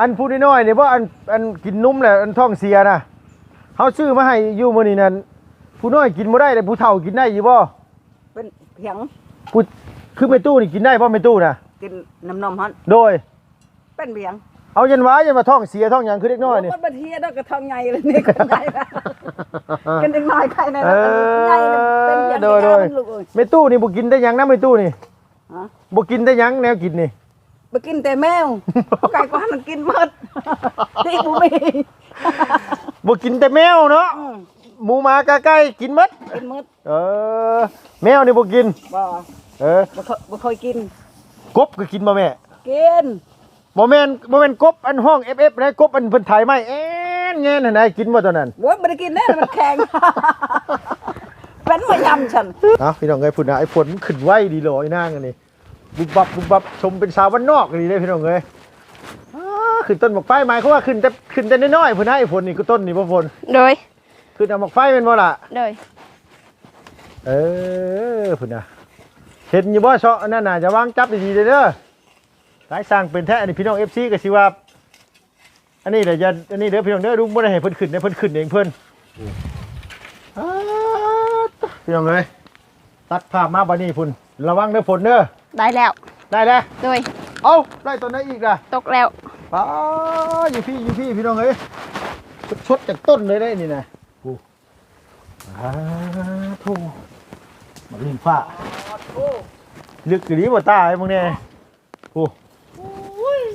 อันพูดน้อยๆเนี่ยว่าอันอันกินนุ่มแหละอันท้องเสียนะเขาซื้อมาให้อยู่มื้อนี้นั่นผู้น้อยกินบ่ได้แต่ผู้เฒ่ากินได้อยู่บ่เป็นเพียงผู้คือแม่ตู้นี่กินได้บ่แม่ตู้น่ะกินน้ำนมฮอนโดย เป็นเพียงเอายันว้ายันมาท้องเสียท้องหยังคือเด็กน้อยนี่ มันเป็นเฮียดอกกระทองใหญ่เลยนี่กันใหญ่ละกันเด็กน้อยใครนะเออใหญ่เลยเป็นเพียงโดยโดยเป็นลูกเอ้ยแม่ตู้นี่บ่กินได้หยังนะแม่ตู้นี่ฮะบ่กินได้หยังแนวกินนี่ไป กินแต่แมวไก่กวางมันกินหมดที่บุมีบ่กินแต่แมวเนาะอืมหมูหมากาไก่กินหมดกินหมดเออ แมวนี่บ่กินบ่เออบ่เคยบ่เคยกิน กบก็กินบ่แม่กินบ่แม่นบ่แม่นกบอันห้อง FF นะกบอันเพิ่นถ่ายไม้แอ้นแงนหั่นน่ะกินบ่ตอนนั้นโว้ยไม่ได้กินแน่มันแข็งเป็นมายำฉันเอ้าพี่น้องเอ้ยพุ่นน่ะไอ้ฝนมันขึ้นไวดีเหรอไอ้นางอันนี้ บุบบับบุบบับชมเป็นสาวบ้านนอกนี่เด้พี่น้องเอ้ยอ้าขึ้นต้นหมอกไฟหมายความว่าขึ้นแต่ขึ้นแต่น้อยๆพุ่นน่ะไอ้ฝนนี่ก็ต้นนี่บ่ฝนโดย ขึ้นเอาหมอกไฟแม่นบ่ล่ะ โดย เออพุ่นน่ะเห็นอยู่บ่เซาะนั่นน่ะจะวางจับดีๆเด้อเด้อสายสร้างเป็นแท้อันนี้พี่น้อง FC ก็สิว่า อันนี้เดี๋ยวจะอันนี้เด้อพี่น้องเด้อลุงบ่ได้ให้เพิ่นขึ้นนะเพิ่นขึ้นเองเพิ่นอ้าวพี่น้องเอ้ยตัดภาพมาบัดนี้พุ่นระวังเด้อฝนเด้อ ได้แล้ว ได้แล้วโดยเอ้าได้ตัวไหนอีกล่ะตกแล้วป้าอยู่พี่อยู่พี่พี่น้องเอ้ยชดๆจากต้นเลยได้นี่นะโอ้อ้าทูมาลินฟ้าลึกกะดีบ่ตายมึงเนี่ยโอ้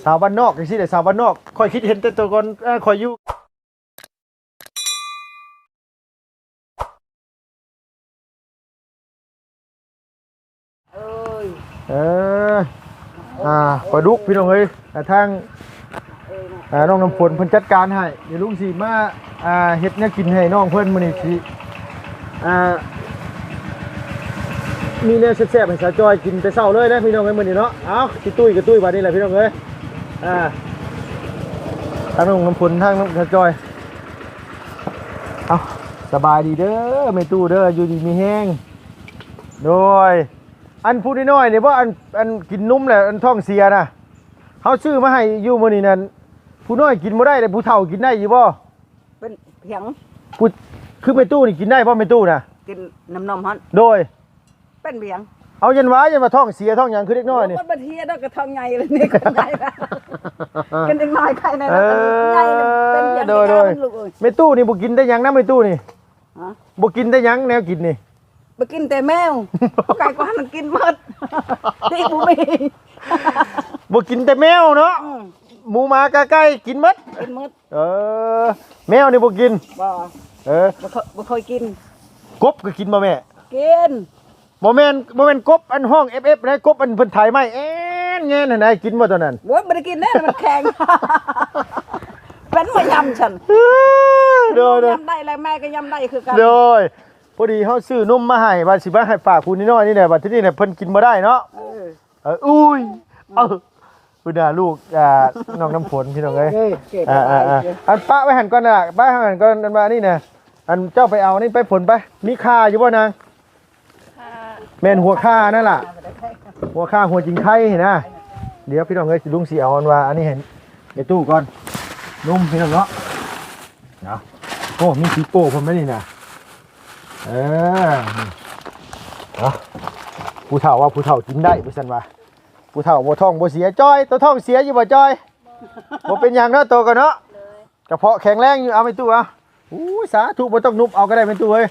สาวบ้านนอกจังซี่แหละสาวบ้านนอกค่อยคิดเห็นแต่ตัวก่อนเอ้อค่อยอยู่ เอ้ย เออ อ่าปลาดุกพี่น้องเอ้ยอ่ทางอ่าน้องน้ำฝนเพิ่นจัดการให้เดี๋ยวลุงสิมาอ่าเฮ็ดแนวกินให้น้องเพิ่นมื้อนี้สิอ่ามีแนวแซ่บๆให้สาวจอยกินแต่เช้าเลยนะพี่น้องเอ้ยมื้อนี้เนาะเอ้าสิตุ้ยกับตุ้ยบัดนี้แหละพี่น้องเอ้ยอ่าทางน้องน้ำฝนทางน้องสาวจอยเอาสบายดีเด้อแม่ตู้เด้ออยู่ดีมีแห้งโดย อันพูดน้อยๆเนี่ยว่าอันอันกินนุ่มแหละอันท้องเสียนะเขาซื้อมาให้อยู่มื้อนี้นั่นผู้น้อยกินบ่ได้แต่ผู้เฒ่ากินได้อยู่บ่เป็นเพียงผู้คือไปตู้นี่กินได้บ่ไปตู้น่ะกินน้ำนมฮอนโดย เป็นเพียงเอายันว้ายันมาท้องเสียท้องหยังคือเด็กน้อยนี่มันเป็นเฮียดอกกระทองใหญ่เลยนี่กันใหญ่ละกันเด็กน้อยใครนะเออใหญ่เลยเป็นเพียงโดยโดยเป็นลูกเอ้ยไปตู้นี่บ่กินได้หยังนะไปตู้นี่ฮะบ่กินได้หยังแนวกินนี่ ไปกินแต่แมวไก่กวางมันกินหมดที่บุมีบ่กินแต่แมวเนาะอืมหมูหมากาไก่กินหมดกินหมดเออ แมวนี่บ่กินบ่เออบ่เคยบ่เคยกิน กบก็กินบ่แม่กินบ่แม่นบ่แม่นกบอันห้อง FF นะกบอันเพิ่นถ่ายไม้แอ้นแงนหั่นน่ะกินบ่ตอนนั้นโว้ยไม่ได้กินแน่มันแข็งเป็นมายำฉันโดยโดยยำได้แล้วแม่ก็ยำได้คือกันโดย พอดีเขาซื้อนมมาให้บาสิบ้าให้ฝากคุณนิดหน่อยนี่แหละบัดที่นี่เนี่ยเพิ่นกินมาได้เนาะเออเอออุ้ยเออคุณน่ะลูกอ่าน้องน้ำฝนพี่น้องเอ้ยเฮ้ยเก่งอ่าอ่าอ่าอันป้าไปหันก่อนน่ะป้าหันก่อนอันมานี่น่ะอันเจ้าไปเอานี่ไปผลไปมีค่าอยู่บ่นางแม่นหัวค่านั่นล่ะ หัวค่าหัวจริงไข่นะ เดี๋ยวพี่น้องเอ้ยสิลุงสิเอาอันว่าอันนี้เห็นในตู้ก่อนนุ่มพี่น้องเนาะเนาะโอ้มีสีโป้ผมไหมนี่น่ะ เออเอาผู้เฒ่าว่าผู้เฒ่ากินได้พี่สันว่าผู้เฒ่าบ่ท้องบ่เสียจ้อย ตัวท้องเสียอยู่บ่จ้อยบ่เป็นหยังเนาะโตกันเนาะกระเพาะแข็งแรงอยู่เอาไปตู้เอาอู้ยสาธุบ่ต้องนุบเอาก็ได้เป็นตู้เอ้ย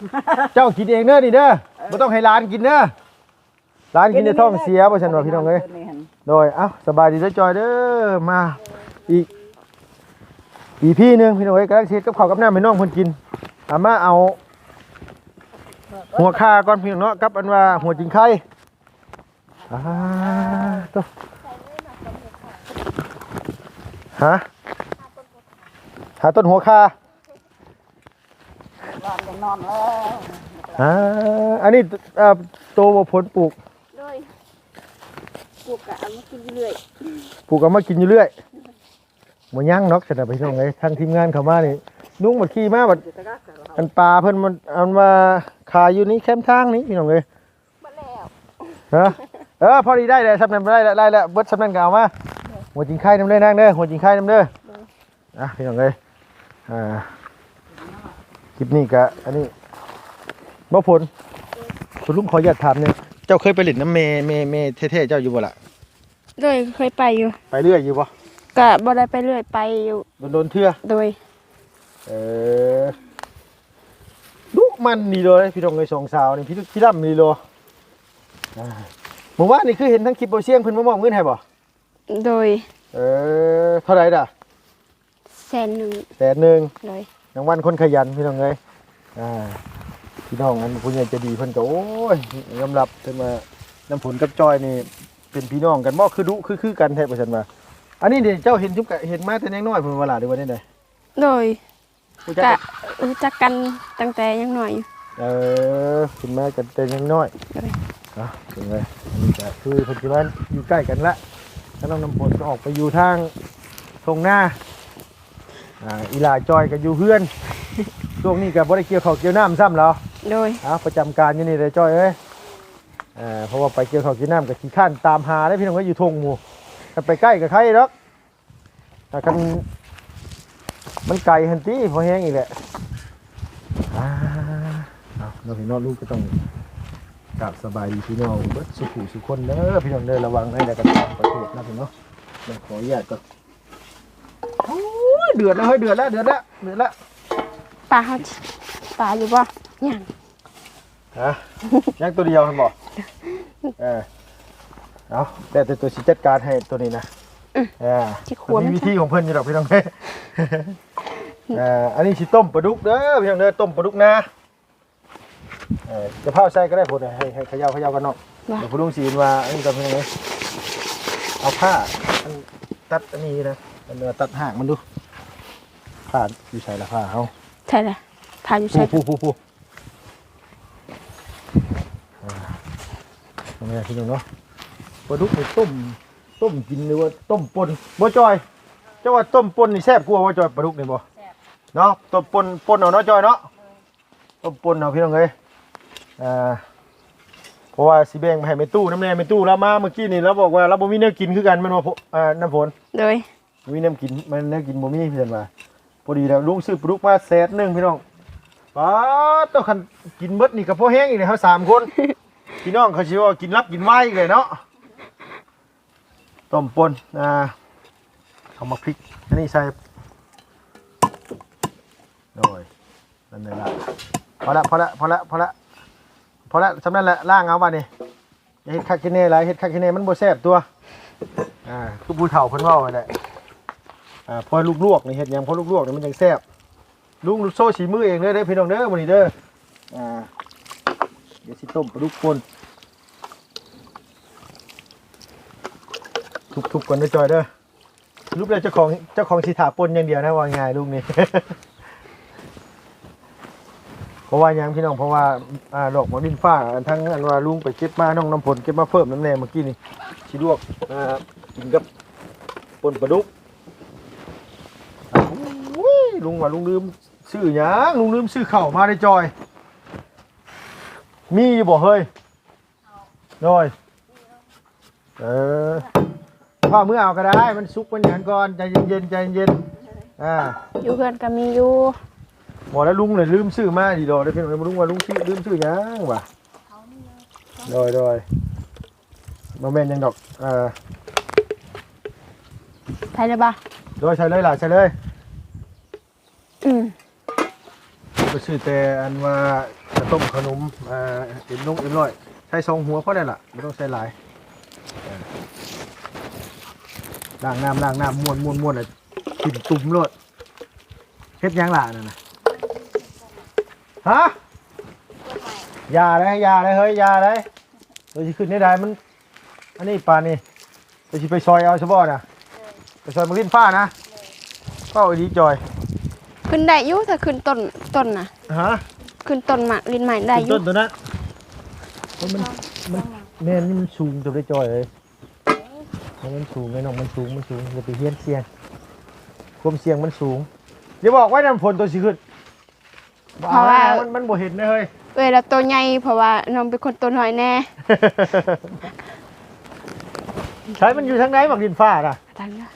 เจ้ากินเองเด้อนี่เด้อบ่ต้องให้หลานกินเด้อหลานกินในท้องเสียบ่ซั่นว่าพี่น้องเอ้ยโดยเอ้าสบายดีเด้อจอยเด้อมาอีกอีพี่นึงพี่น้องเอ้ยกำลังเฮ็ดกับข้าวกับน้ำให้น้องเพิ่นกินเอามาเอา หัวคาก่อนเพียงเนาะกับอันว่าหัวจิงไข่อ่าตัวฮะหาต้นหัวคานอนก็นอนแล้วอ่าอันนี้เอ่อโตบ่ผลปลูกโดยปลูกกะเอามากินเรื่อยปลูกเอามากินอยู่เรื่อยบ่ย่างเนาะสนับไปช่วงไงทางทีมงานเข้ามานี่ นุ่งบัดขี่มาบัดอยู่ตะกักกับเราอันปลาเพิ่นมันอันมาขายอยู่นี่แคมป์ทางนี้พี่น้องเอ้ยมาแล้วฮะเออพอดีได้เลยสำนันได้แล้วได้แล้วเบิดสำนันก็เอามาหัวจิงไข่น้ำเด้อนางเด้อหัวจิงไข่น้ำเด้อโอะพี่น้องเอ้ยอ่าคลิปนี้ก็อันนี้บ่ผลคุณลุงขออนุญาตถามเนี่ยเจ้าเคยไปเล่นน้ำเมเมเมเท่ๆเจ้าอยู่บ่ล่ะโดยเคยไปอยู่ ไปเรื่อยอยู่บ่ก็บ่ได้ไปเรื่อยไปอยู่โดนๆเทื่อโดย เออลูกมันนี่เลยพี่น้องเอ้ยสองสาวนี่พี่พี่ดำนี่โลอ่าเมื่อวานนี่คือเห็นทั้งคลิปบ่เสียงเพิ่นมามอบเงินให้บ่โดย เออเท่าไหร่ด่ะแสนหนึ่งแสนหนึ่งโดยรางวัลคนขยันพี่น้องเอ้ยอ่าพี่น้องอันผู้ใหญ่ใจะดีเพิ่นก็โอ้ยยอมรับเพิ่นมาน้ำผลกับจอยนี่เป็นพี่น้องกันบ่คือดุคือคือกันแท้ว่าซั่นว่าอันนี้นี่เจ้าเห็นจุ๊บกะเห็นมาแต่ยังน้อยเพิ่นว่าล่ะหรือว่าได้ไดโดย รู้จักก็กันรู้จักกันตั้งแต่ยังน้อยอยู่ เออเห็นมากันแต่ยังน้อยได้เอะเป็นไงอันนี้ก็คือปัจจุบันอยู่ใกล้กันละถ้าน้องน้ำผลก็ออกไปอยู่ทางทงหน้าอ่าอีหลาจอยก็อยู่เพื่อน ช่วงนี้ก็บ่ได้เกี่ยวข้าวเกี่ยวน้ำซ้ำแล้ว โดยอะประจำการอยู่นี่เลยจ้อยเอ้ยอ่าเพราะว่าไปเกี่ยวข้าวกินน้ำกับขี้ข้านตามหาได้พี่น้องก็อยู่ทงหมู่ถ้าไปใกล้กับใครหรอกแต่กัน มันไกลหันตีพอแห้งอีกแหละอ่าเอาเราพี่น้องลูกก็ต้องกลับสบายดีพี่น้องเบิดสุขุสุขคนเด้อพี่น้องเด้อระวังให้ได้กันตามประเทศนะพี่น้องเดี๋ยวขออนุญาตก่อนโอ้ยเดือดแล้วเฮ้ยเดือดแล้วเดือดแล้วเดือดแล้วปลาเฮาปลาอยู่บ่ยังฮะยังตัวเดียวมันบอกเออเอาแต่แต่ตัวสิจัดการให้ตัวนี้นะเออสิขวมันมัมีนวิธีของเพิ่นอยู่ดอกพี่น้องเด้เอออันนี้สิต้มปลาดุกเด้อพี่น้องเด้อต้มปลาดุกนะเออจะเผาใส่ก็ได้ผลให้ให้เขย่าเขย่ากันเนาะว่า เดี๋ยวคุณลุงสีนว่าอันนี้ก็เป็นยังไงเอาผ้าอันตัดอันนี้นะอันเนื้อตัดหางมันดูผ้าอยู่ใส่ละผ้าเอาใช่ละพาอยู่ใช่ผู้ผู้ผู้ผู้อ่าทำไงพี่น้องเนาะปลาดุกไปต้มต้มกินหรือว่าต้มปนบ่จอยเจ้าว่าต้มปนนี่แซ่บกว่าบ่จอยปลาดุกนี่บ่ เนาะต้มปนปนเอาเนาะจอยเนาะต้มปนเอาพี่น้องเอ้ยอ่าเพราะว่าสิแบ่งไปให้แม่ตู้น้ำแน่แม่ตู้แล้วมาเมื่อกี้นี่เราบอกว่าเราบ่มีเนื้อกินคือกันแมันว่าอ่าน้ำฝนโดยมีน้ำกินมันเนื้อกินบ่มีเพิ่นว่าพอดีแล้วลุงซื้อปลาดุกมาแสนหนึงพี่น้องป๊าดต้องคันกินเบิดนี่ก็พอแห้งอีกเลยครับสามคน พี่น้องเขาสิว่ากินรับกินไว้อีกเลยเนาะต้มปนอ่าเอามาพริกอันนี้ใส่ โอ้ยนั่นเลยละพอละพอละพอละพอละพอละสำนั้นแหละล่างเอามานี่อย่าเฮ็ดคักกินเน่หลายเฮ็ดคักกินเน่มันบ่แซ่บตัวอ่าคือผู้เฒ่าเพิ่นเว้าไว้แหละอ่าพอลูกลวกนี่เฮ็ดหยังพอลูกลวกนี่มันจังแซ่บลุงลูกโซ่สีมือเองเด้อเด้อพี่น้องเด้อมื้อนี้เด้ออ่าเดี๋ยวสิต้มปลาดุกป่นทุบๆก่อนเด้อจอยเด้อรูปเลยเจ้าของเจ้าของสิถาปนอย่างเดียวนะว่าง่ายลุงนี่ เพราะว่ายังพี่น้องเพราะว่าอ่าดอกหมอดินฟ้าอันทั้งอันว่าลุงไปเก็บมาน้องน้ำผลเก็บมาเพิ่มน้ำแน่เมื่อกี้นี่ชิลวกอ่ากินกับปนปลาดุกอุ้ยลุงว่าลุงลืมซื้อหยังลุงลืมซื้อเข่าวมาได้จอย มีอยู่บ่เฮ้ยโดยเออพ่อมือเอาก็ได้มันสุกมันหยังก่อนใจเย็นๆใจเย็นๆอ่า อยู่เพื่อนก็มีอยู่ บอกแล้วลุงเลยลืมซื้อมาดีดอกได้เพียงแต่ลุงว่าลุงซื้อลืมซื้อหยังวะโดยโดยมาแม่นหยังดอกเอ่าใช่เลยบ่โดยใช่เลยล่ะใช่เลยอืมไปซื้อแต่อันว่าจะต้มขนมอ่าเอ็นลงเอ็นร้อยใช้สองหัวพอได้ล่ะไม่ต้องใช้หลายเออล้างน้ำล้างน้ำม้วนม้วนม้วนอะกินตุ่มโลดเฮ็ดหยังล่ะนั่นน่ะ ฮะอยาเลยอยาเลยเฮ้ยอยาเลยเราจะขึ้นได้ได้มัน อันนี้ปลานี่เราจะไปซอยเอาซะบ่น่ะไปซอยมังลิ้นฟ้านะเป้าไอ้ดีจอยขึ้นได้อยู่ถ้าขึ้นต้นต้นน่ะฮะขึ้นต้นหมากลิ้นใหม่ได้อต้ยู่นตัวนั้นมันมันมันแม่นนี่มันสูงตัวได้จอยเลยมันสูงไงน้องมันสูงมันสูงอย่าไปเฮี้ยนเสียงความเสียงมันสูงอย่าบอกว่าน้ำฝนตัวสิขึ้น บ่เอานะมันมันบ่เห็นนะเฮ้ยเอ้ยแล้วตัวใหญ่เพราะว่าน้องเป็นคนตัวน้อยแน่ใช้มันอยู่ทางไหนบักดินฟ้าน่ะตังค์เด้อ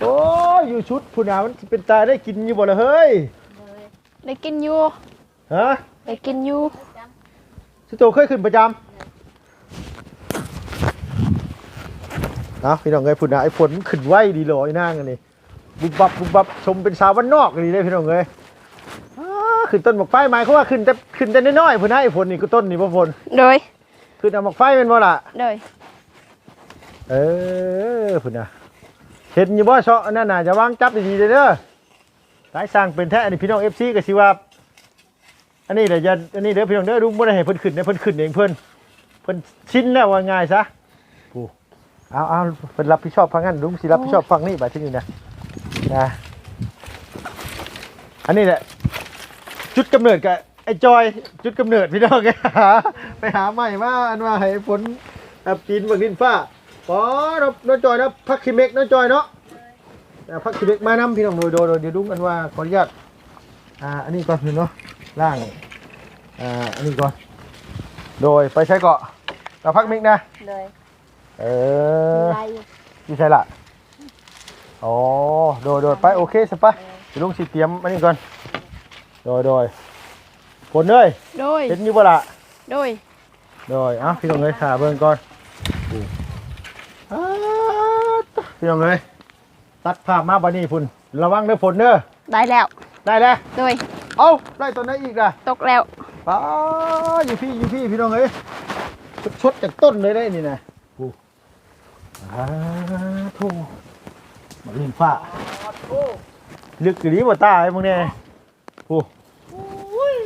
โอ้ยอยู่ชุดผู้นามันสิเป็นตายได้กินอยู่บ่ล่ะเฮ้ย ได้กินอยู่ฮะได้กินอยู่สิโตเคยขึ้นประจำเนาะพี่น้องเอ้ยผู้นาไอ้ฝนขึ้นไวดีเหรอไอ้นางอันนี้ บุบบับบุบบับชมเป็นสาวบ้านนอกนี่เด้พี่น้องเอ้ยอ้าขึ้นต้นหมกไฟหมายเขามว่าขึ้นแต่ขึ้นแต่น้อยๆพุ่นนะไอ้ฝนนี่ก็ต้นนี่บ่ฝนโดย ขึ้นเอาหมกไฟเป็นบ่ล่ะ โดย เออพุ่นน่ะเห็นอยู่บ่เชาะอันนั่นน่ะจะวางจับดีๆเด้อเด้อสายสร้างเป็นแท้อันนี้พี่น้อง FC ก็สิว่า อันนี้เดี๋ยวจะอันนี้เดี๋ยวพี่น้องเด้อลุงบ่ได้ให้เพิ่นขึ้นเด้อเพิ่นขึ้นเองเพิ่นเพิ่นชินแล้วว่าง่ายซะปูเอาเอาเพิ่นรับผิดชอบฟังงั้นลุงสิรับผิดชอบฟังนี่บัดที่นี่นะ นะอันนี้แหละ จุดกำเนิดกับไอ้จอย จุดกำเนิดพี่น้องหาไปหาใหม่มาอันว่าให้ฝนอับกินบักดินฟ้าป๋อน้องน้องจอยเนาะพักคิเมกน้องจอยเนาะเอาพักคิเมกมานำพี่น้องโดยโดยโดยเดี๋ยวดุ้งกันว่าขออนุญาตอ่าอันนี้ก่อนพี่เนาะล่างอ่าอันนี้ก่อน โดยไปใช้เกาะเราพักมิกนะโดยเออไรที่ใช่ละ อ๋อโดยโดยไปโอเคสิไปเดี๋ยวลุงสิเตรียมอันนี้ก่อนโดยโดยฝนเอ้ยโดย เห็นอยู่บ่ล่ะโดย โดยเอ้าพี่น้องเอ้ยขาเบิ่งก่อนอ้าวพี่น้องเอ้ยตัดภาพมาบัดนี้พุ่นระวังเด้อฝนเด้อได้แล้ว ได้แล้วโดย เอ้าได้ตัวไหนอีกล่ะ ตกแล้ว ป้าอยู่พี่อยู่พี่พี่น้องเอ้ยชดๆจากต้นเลยได้นี่นะโอ้อ้าวโธ่ มาลินฟ้า ลึกกรีบ่ตายมึงเนี่ยโอ้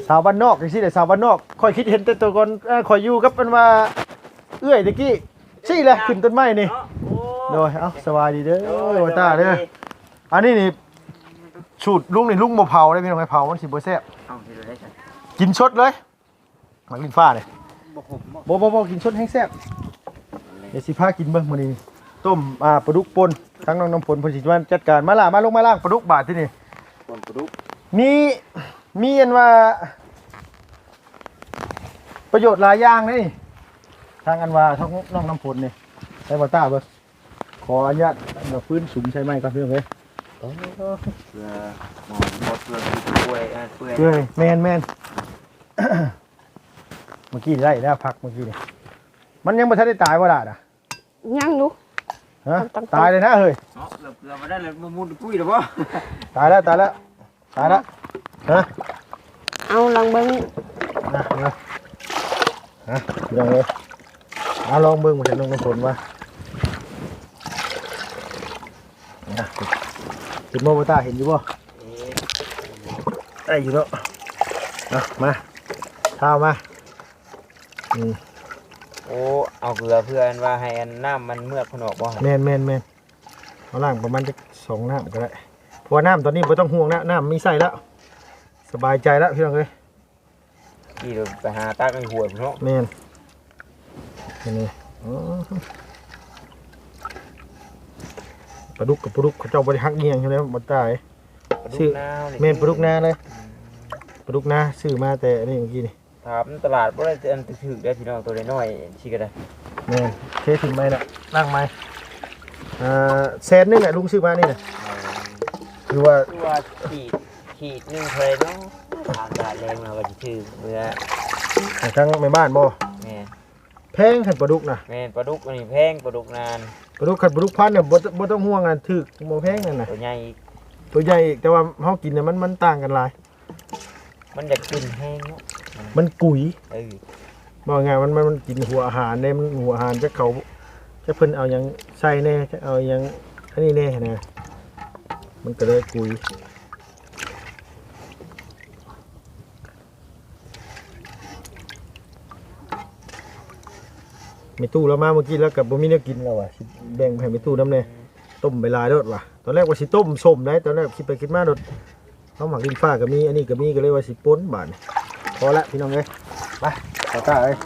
สาวบ้านนอกจังซี่แหละสาวบ้านนอกค่อยคิดเห็นแต่ตัวก่อนเอ้อค่อยอยู่กับมันว่า เอื้อยตะกี้ซี่แหละขึ้นต้นไม้นี่ โดยเอ้าสบายดีเด้อว่าตาเด้ออันนี้นี่สูตรลุงนี่ลุงบ่เผาได้พี่น้องไอ้เผามันสิบ่แซ่บเอาที่เราได้ใช่กินสดเลยหมักลินฟ้าเนี่ยบ่ผมบ่บ่บ่บ่กินสดแห้งแซ่บเดี๋ยวสิพากินเบิ่งมื้อนี้ ต้มอ่าปลาดุกป่นทั้งน้องน้ำฝนเพิ่นสิมาจัดการมาล่ามาลงมาล่างปลาดุกบาดที่นี่คนกระดูกมีมีอันว่า ประโยชน์หลายอย่างนี่ทางอันว่าทั้งน้องน้ำฝนนี่ใช้บ่ต้าเบิ่งขออนุญาตเอาพื้นสูงใช้ไม้ก่อนเพื่อนเว้ยเพื่อหมอนหมดเพื่อคือป่วยอะเปื่อยเอ้ยแม่นแม่นเมื่อกี้ได้แล้วพักเมื่อกี้นี่มันยังบ่ทันได้ตายบ่ล่ะน่ะยังดู ฮะต้องๆตายเลยนะเฮ้ยเนาะเกือบเกือบมาได้เลยมามุดปุ้ยหรือเปล่าตายแล้วตายแล้วตายแล้วฮะเอาลังเบิ้งนะนะฮะลองเลยเอาลองเบิ่งมาเห็นลงน้ำฝนว่านะเห็นโมบตาเห็นอยู่บ่ได้อยู่แล้วนะมาข้าวมาอืมโอ้ เอาเกลือเพื่อนว่าให้อันน้ำมันเมือกขนออกบ่แมนแมนแมนเอาล่างประมาณจะสองน้ำก็ได้เพราะว่าน้ำตอนนี้ไม่ต้องห่วงนะน้ำมีใส่แล้ว สบายใจแล้วพี่น้องเอ้ยที่เราไปหาตากไอ้หัวเนาะแมนนี่นี่อ๋อปลาดุกกับปลาดุกเขาเจ้าบริหักเงียงใช่ไหมบ่ตายปลาดุชื่อกนาวเมนปลาดุกนาเลยปลาดุกนาซื้อมาแต่อันนี้เมื่อกี้นี่ ถามตลาดบ่ได้อันถึกได้พี่น้องตัวน้อยๆชิก็ได้แมนเทถึงไหมน่ะล่างไหมอ่าแสนหนึงอะลุงซื้อมานี่นะคือว่าคือว่าขีดขีดหนึงเคยเนาะถามตลาดแรงมาว่าสิถือเมื่อทั้งในบ้านบ่แม่นแพงขันปลาดุกนะแม่นปลาดุกอันนี้แพงปลาดุกนานปลาดุกขันปลาดุกพันธุ์เนี่ยบ่บ่ต้องห่วงอะถึกบ่แพงนั่นน่ะตัวใหญ่อีกตัวใหญ่อีกแต่ว่าเฮากินเนี่ยมันมันต่างกันหลายมันอยากกินแห้งเนาะ มันกุยเออบอกไงมันมันมันกินหัวอาหารเนี่ยมันหัวอาหารจะเขาจะเพิ่นเอาหยังใส่แน่จะเอาหยังอันนี้แน่นะมันก็เลยกุยมีตู้แล้วมาเมื่อกี้แล้วกับบ่มีแนวกินแล้วว่ะสิแบ่งให้มีตู้น้ำแน่ต้มไปหลายโดดว่ะตอนแรกว่าสิต้มส้มได้ตอนแรกคิดไปคิดมาโดดเขาหมักดินฟ้าก็มีอันนี้ก็มีก็เลยว่าสิป่นบาดนี่ พอละพี่น้องเอ้ยไปขอตาเอ้ย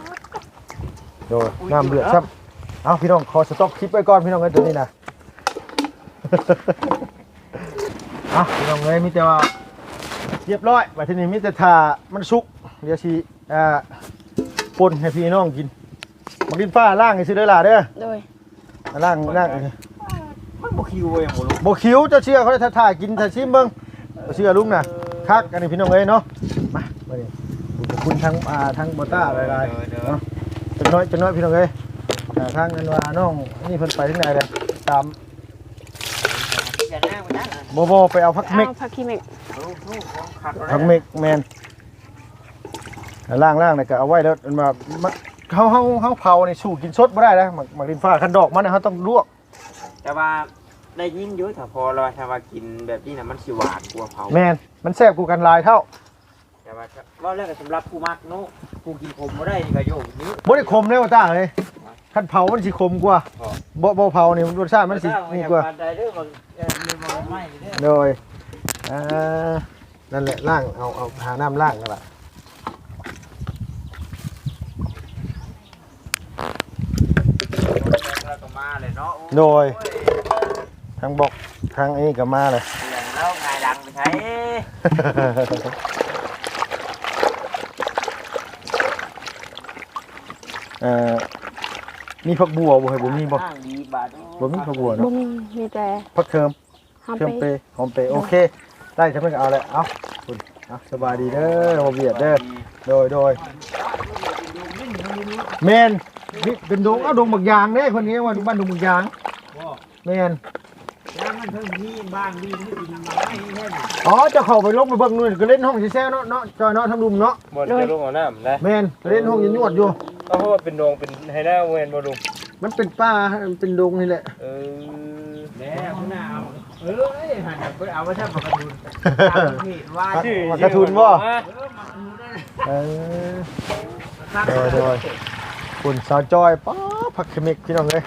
โดยน้ำเดือดซ้ำเอาพี่น้องขอสต็อกคลิปไว้ก่อนพี่น้องเอ้ยตัวนี้นะเอาพี่น้องเอ้ยมีแต่ว่าเรียบร้อยบัดทีนี้มีแต่ทามันสุกเดี๋ยวสิอ่าป่นให้พี่น้องกินหมักดินฟ้าล่างให้ซื้อได้อล่ะเด้อโดยล่างล่างบ่คิวเว้ยบ่รู้บ่คิวเจ้าเชื่อเขาจะถ่ายกินถ่ายชิมเบิ่งเชื่อลุงน่ะคักอันนี้พี่น้องเอ้ยเนาะมามาดิขอบ คุณทั้งอ่าทั้งบอต้าหลายๆเนาะจังน้อยจังน้อยพี่น้องเอ้ยอ่าทางอันว่าน้องนี่เพิ่นไปที่ไหนเลยตามอย่าหน้ามันนั่นน่ะโบโบไปเอาพักเมกเอาผักขี้เม็กลูกลูกของขัดพักเมกแมนล่างล่างๆนี่ก็เอาไว้แล้วมันมามันเฮาเฮาเฮาเผานี่สู้กินสดบ่ได้นะหมักหมักดินฟ้าคันดอกมันน่ะเฮาต้องลวก แต่ว่าได้ยินอยู่ถ้าพอเราถ้าว่ากินแบบนี้น่ะมันสิหวานกว่าเผาแมนมันแซ่บกูกันหลายเท่า แต่ว่าว่าแรกก็สำหรับผู้มักเนาะผู้กินขมบ่ได้นี่ก็โยกนี้บ่ได้ขมเลยว่าตาเอ้ยคันเผามันสิขมกว่าอ๋อ บ่บ่เผานี่รสชาติมันสินี่กว่า ได้เด้อบ่เอ่อมีบ่ไม่เด้อโดยอ่านั่นแหละล่างเอาเอาหาน้ำล่างนั่นแหละแล้วก็มาเลยเนาะโดยทางบอกทางนี้ก็มาเลยแล้วงายดังไปใช้ เอ่อมีผักบัวบ่ให้บ่มีบ่ห้างดีบาทบ่มีผักบัวบ่เนาะมีมีแต่ผักเคิมหอมเคิมเปเปหอมเปโอเค ได้ใช่ไหมก็เอาเลยเอาคุณเอาสบายดีเด้อบ่เบียดเด้อโดยโดยแมนนี่เป็นดงเอาดงบักยางเด้คนนี้ว่าบ้านดงบักยางบ่แมนแล้วมันเพิ่งมีบ้านดีมันกินมาให้แค่นี้อ๋อเจะเข้าไปลงไปเบิ่งนู่นก็เล่นห้องแซ่ๆเนาะเนาะจอยเนาะทำรุมเนาะบนจะลงเอาน้ำนะแมนเล่นห้องยันยวดอยู่ เอาเพราะว่าเป็นโดงเป็นไฮด้าเวนบลุงมันเป็นป่ามันเป็นดงนี่แหละ เออแล้วคุณน่าเอาเออเอ้ยหันไปเอาไว้ถ้าปกติตามเพจว่าชื่อมันกระทุนบ่ฮะเออโดยโดยคุณสาวจอยป๊าบผักเขมิกพี่น้องเลย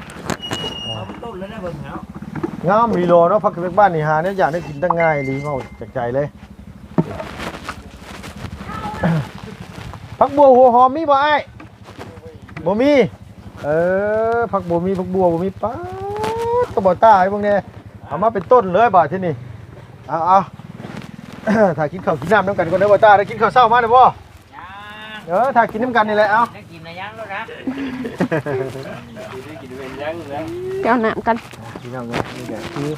เอาต้นแล้วนะเบิ่งแล้วงามรีโลเนาะผักเขมิกบ้านนี่หาเนี่ยอยากได้กินตั้งง่ายดีเมาจากใจเลยผักบัวหัวหอมมีบ่ไอ้าย บ่มี เออผักบัวมีผักบัวบ่มีป๊าดก็บ่ตายพวกเนี้ยเอามาเป็นต้นเลยบาดที่นี่เอาเอา ถ้ากินข้าวกินน้ำน้ำกันก็ได้บ่ตาได้กินข้าวเช้ามาได้บ่ยังเออถ้ากินน้ำกันนี่แหละเอา ได้กินนะยังแล้วนะได้กินเป็นยังนะเกี่ยวน้ำกัน พี่น้องเนี่ยนี่แหละคือ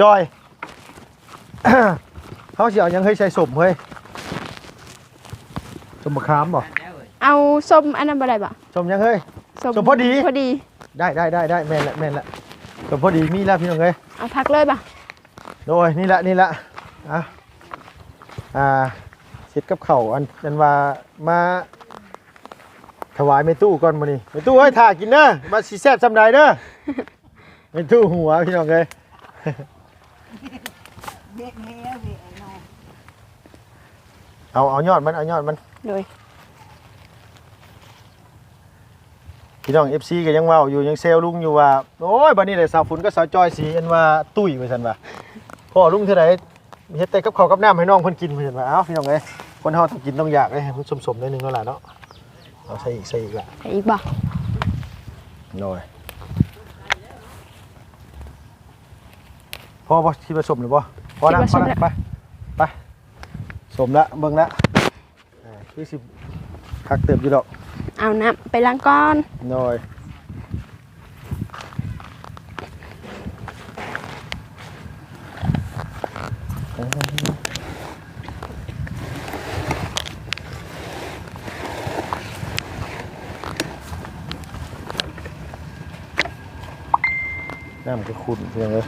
จอย เขาสิเอาหยังให้ใส่สมเฮ้ยสมมะขามบ่ เอาส้มอันนั้นบ่ได้บ่สมหยังเฮ้ยส้มส้มพอดี พอดีได้ได้ได้ได้แม่นละแม่นละสมพอดีมีแล้วพี่น้องเอ้ยเอาพักเลยบ่โดยนี่ละนี่ละอะอ่าเสร็จกับเขาวอันอันว่ามาถวายแม่ตู้ก่อนมื้อนี้แม่ตู้เอ้ยถ่ากินเด้อมาสิแซ่บซำใดเด้อแม่ตู้หัวพี่น้องเอ้ยเด็กเนี้ยเด็กน้อยเอาเอายอดมันเอายอดมันโดย พี่น้อง FC ก็ยังเว้าอยู่ยังเซลลุงอยู่ว่า โอ้ยบัดนี้ได้สาวฝนก็สาวจอยสีอันว่าตุ้ยว่าซั่นว่าพ่อลุงเท่าใดเฮ็ดแต่กับข้าวกับน้ำให้น้องเพิ่นกินว่าซั่นว่าเอ้าพี่น้องเอ้ยคนเฮาต้องกินต้องอยากเด้ให้มันสมๆหนิดนึงแล้วล่ะเนาะเอาใส่อีกใส่อีกละไปอีกบ่โดยพอบ่คิดว่าสมหรือบ่พอนะพอนะไปไปสมละเบิ่งละอ่าคือสิคักเติบอยู่ดอก เอาน้ำไปล้างก้อน โดยน้ำก็ขุ่นเพียงเลย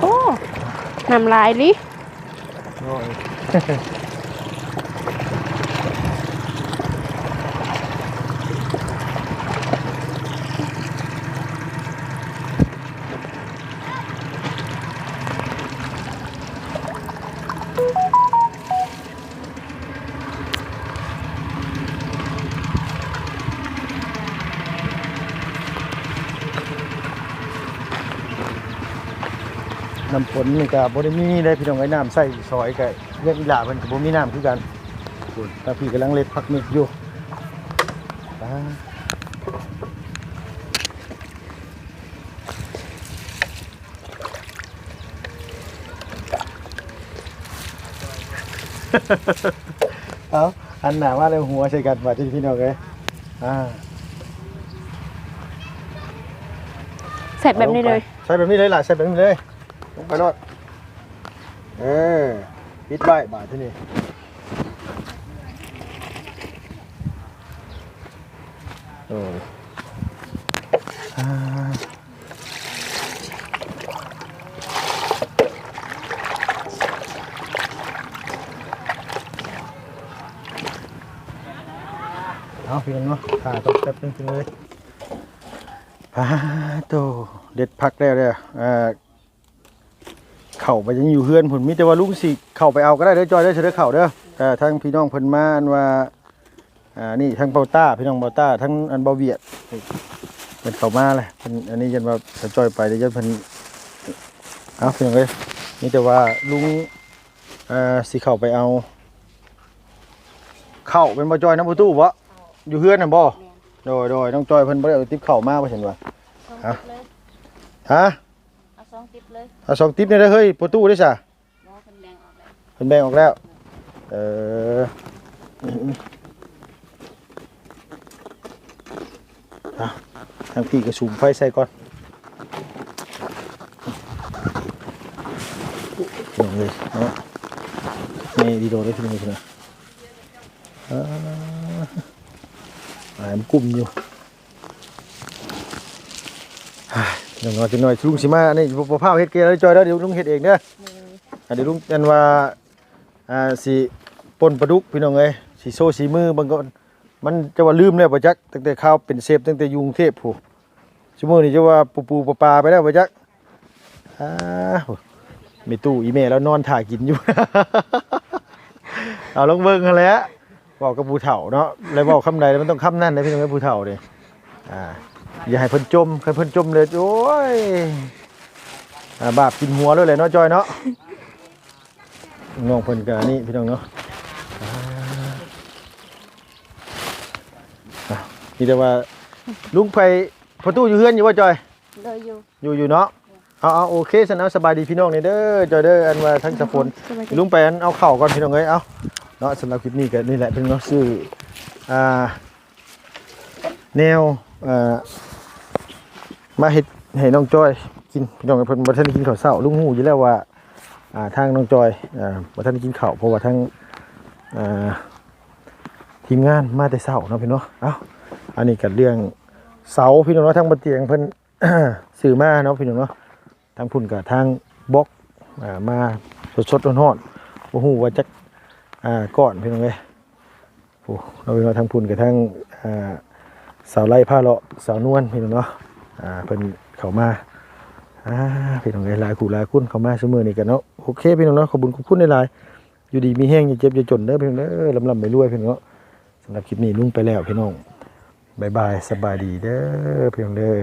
โอ้ น้ำลายลิ ฝนนี่ก็บ่ได้มีได้พี่น้องไอ้น้ำใส่ซอยก็เรียกอีหลาเพิ่นก็บ่มีน้ำคือกันส่วนตาพี่กำลังเล็ดผักเม็กอยู่ป้าเอาอันหนาว่าเลยหัวใส่กันมาที่พี่น้องเลยอ่าใส่แบบนี้เลย ใส่แบบนี้เลยล่ะใส่แบบนี้เลยลง ไปรอดเออปิดไว้บาทที่นี่โอ้อ่าเอาพี่น้องเนาะขาตกแป๊บนึงจริงเลยพาโตเด็ดพักแล้วเด้ออ่า เข้าไปยังอยู่เฮือนผลมีแต่ว่าลุงสิเข้าไปเอาก็ได้เด้อจอยเด้อเชิญเข้าเด้อแต่ทั้งพี่น้องเพิ่นมาอันว่าอ่านี่ทั้งเบาต้าพี่น้องเบาต้าทั้งอันเบาเวียดเพิ่นเข้ามาเลยเพิ่นอันนี้ยันว่าถ้าจอยไปเดี๋ยวยันเพิ่นเอาพี่น้องเอ้ยมีแต่ว่าลุงอ่าสิเข้าไปเอา เข้าเป็นบ่จอยน้ำประตูบ่อยู่เฮือนน่ะบ่โดยโดยน้องจอยเพิ่นบ่ได้เอาติ๊บเข้ามาว่าเห็นว่าฮะฮะเอาสองติ๊บ เลยเอาสองติ๊บนี่ได้อเฮ้ยประตูได้ซะหมอเพิ่นแบ่งออกแล้วเพิ่นแบ่งออกแล้ว เออเอาทางพี่ก็สูมไฟใส่ก่อนลงเลยเนาะนี่ดีโดได้ทีนึงนะอ่าอ่ามันกลุ่มอยู่ ฮ่าเดี๋ยวน้อยจะน้อยลุงสิมาอันนี้บ่พาวเฮ็ดเกลือแล้วจอยแล้วเดี๋ยวลุงเฮ็ดเองเด้ออะเดี๋ยวลุงกันว่าอ่าสิปนปลาดุกพี่น้องเอ้ยสิโซสีมือบางก็มันจะว่าลืมแล้วบ่จักตั้งแต่ข้าวเป็นเซฟตั้งแต่อยุงเทพผู้ชั่วโมงนี้จะว่าปูปูปลาปลาไปแล้วบ่จักอ่าโหมีตู้อีเมลแล้วนอนถ่ายกินอยู่ เอาลองเบิ่งกันแหล้วบอกกับผู้เฒ่าเนาะเลยบอกคำใดมันต้องคำนั้นนะพี่น้องเอ้ยผู้เฒ่าเด้อ่า อย่าให้เพิ่นจมให้เพิ่นจมเลยโอ้ยอ่าบาปกินหัวเลยเลยเนาะจอยเนาะ น้องเพิ่นก็นี่พี่น้องเนาะอ่าอะนี่แต่ว่าลุงไปประตูอยู่เฮือนอยู่ว่าจอยเลยอยู่ อยู่อยู่เนาะ เอาเอาโอเคสันเอาสบายดีพี่น้องนี่เด้อจอยเด้ออันว่าทั้งสะพนสบายดี ลุงไปอันเอาเข่าวก่อนพี่น้องเอ้ยเอาเนาะสำหรับคลิปนี้ก็นี่แหละพี่น้องเนาะซื้ออ่าแนวอ่า มาเฮ็ดให้น้องจอยกินพี่น้องเพิ่นบ่ทันกินข้าวเช้าลุงฮู้อยู่แล้วว่าอ่าทางน้องจอยอ่าบ่ทันกินข้าวเพราะว่าทางอ่าทีมงานมาแต่เช้าเนาะพี่เนาะเอ้าอันนี้ก็เรื่องเสาพี่น้องเนาะทางบ่เตียงเพิ่นซื้อมาเนาะพี่น้องเนาะทางพุ่นกับทางบล็อกอ่ามาสดๆร้อนๆบ่ฮู้ว่าจักอ่าก่อนพี่น้องเอ้ยโอ้เราพี่น้องทางพุ่นกับทางอ่าสาวไล่ผ้าเลาะสาวนวลพี่น้องเนาะ อ่าเพิ่นเข้ามาอ่าพี่น้องหลายคู่หลายคุณเข้ามาเสมอนี่กันเนาะโอเคพี่น้องเนาะขอบคุญขอบคุณหลายๆอยู่ดีมีแห้งอย่าเจ็บอย่าจนเด้อพี่น้องเด้อลำลำไปรวยพี่น้องเนาะสำหรับคลิปนี้ลุงไปแล้วพี่น้องบายบายสบายดีเด้อพี่น้องเด้อ